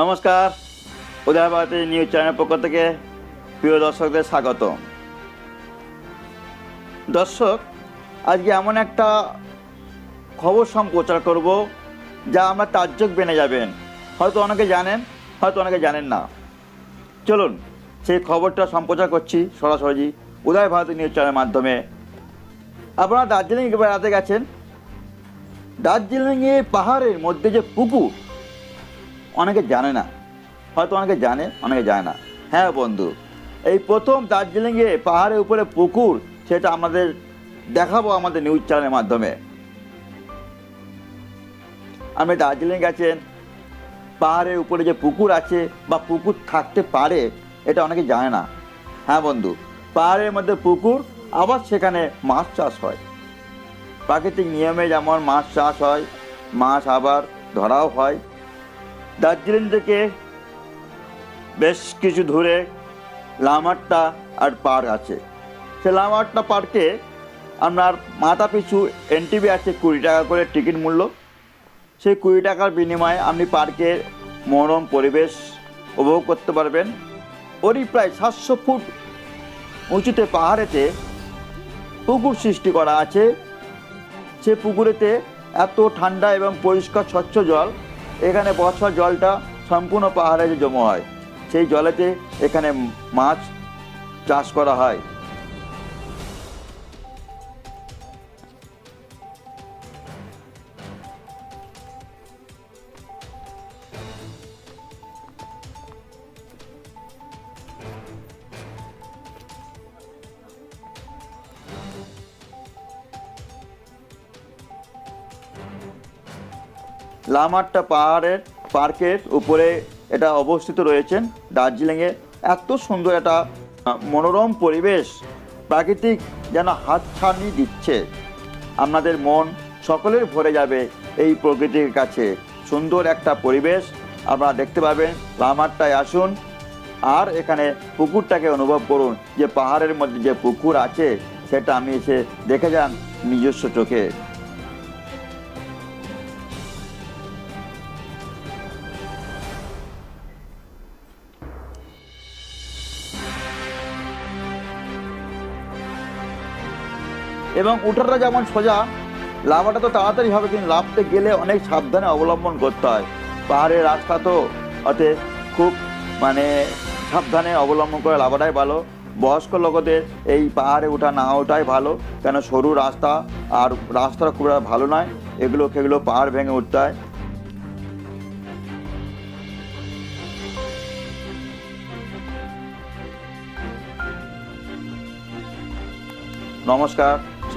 নমস্কার। উদয় Bharati news channel পক্ষ থেকে প্রিয় দর্শকদের স্বাগত। দর্শক, আজকে এমন একটা খবর সম্প্রচার করব যা আমরা তাজ্জব বেনে যাবেন। হয়তো অনেকে জানেন, হয়তো অনেকে জানেন না। চলুন, সেই খবরটা সম্প্রচার করছি সরাসরি উদয় ভারতী নিউজ চ্যানেলের মাধ্যমে। আপনারা দার্জিলিং বেড়াতে গেছেন। দার্জিলিংয়ে পাহাড়ের মধ্যে যে পুকুর অনেকে জানে না। হয়তো অনেকে জানে অনেকে জানে না। হ্যাঁ বন্ধু, এই প্রথম দার্জিলিংয়ে পাহাড়ের উপরে পুকুর, সেটা আমাদের দেখাবো আমাদের নিউজ চ্যানেলের মাধ্যমে। আপনি দার্জিলিং গেছেন, পাহাড়ের উপরে যে পুকুর আছে বা পুকুর থাকতে পারে, এটা অনেকে জানে না। হ্যাঁ বন্ধু, পাহাড়ের মধ্যে পুকুর, আবার সেখানে মাছ চাষ হয়। প্রাকৃতিক নিয়মে যেমন মাছ চাষ হয়, মাছ আবার ধরাও হয়। দার্জিলিং থেকে বেশ কিছু দূরে লামাট্টা আর পার্ক আছে। সে লামাট্টা পার্কে আপনার মাথা পিছু এনটিভি আছে কুড়ি টাকা করে টিকিট মূল্য। সেই কুড়ি টাকার বিনিময়ে আপনি পার্কের মনোরম পরিবেশ উপভোগ করতে পারবেন। ওরই প্রায় সাতশো ফুট উঁচুতে পাহাড়েতে পুকুর সৃষ্টি করা আছে। সে পুকুরেতে এত ঠান্ডা এবং পরিষ্কার স্বচ্ছ জল এখানে বর্ষার জলটা সম্পূর্ণ পাহাড়ে জমা হয় সেই জলেতে এখানে মাছ চাষ করা হয়। লামাট্টা পাহাড়ের, পার্কের উপরে এটা অবস্থিত রয়েছেন। দার্জিলিংয়ে এত সুন্দর একটা মনোরম পরিবেশ প্রাকৃতিক যেন হাতছানি দিচ্ছে। আপনাদের মন সকলের ভরে যাবে এই প্রকৃতির কাছে। সুন্দর একটা পরিবেশ আপনারা দেখতে পাবেন। লামাট্টায় আসুন আর এখানে পুকুরটাকে অনুভব করুন। যে পাহাড়ের মধ্যে যে পুকুর আছে, সেটা আমি এসে দেখে যান নিজস্ব চোখে। এবং উঠাটা যেমন সোজা লাভাটা তো তাড়াতাড়ি হবে কিন্তু লাভতে গেলে অনেক সাবধানে অবলম্বন করতে হয়। পাহাড়ের রাস্তা তো অতএব খুব মানে সাবধানে অবলম্বন করে লাভাটাই ভালো। বয়স্ক লোকদের এই পাহাড়ে ওঠা না ওঠাই ভালো, কেন সরু রাস্তা আর রাস্তাটা খুব ভালো নয়, এগুলো সেগুলো পাহাড় ভেঙে উঠতে হয়। নমস্কার।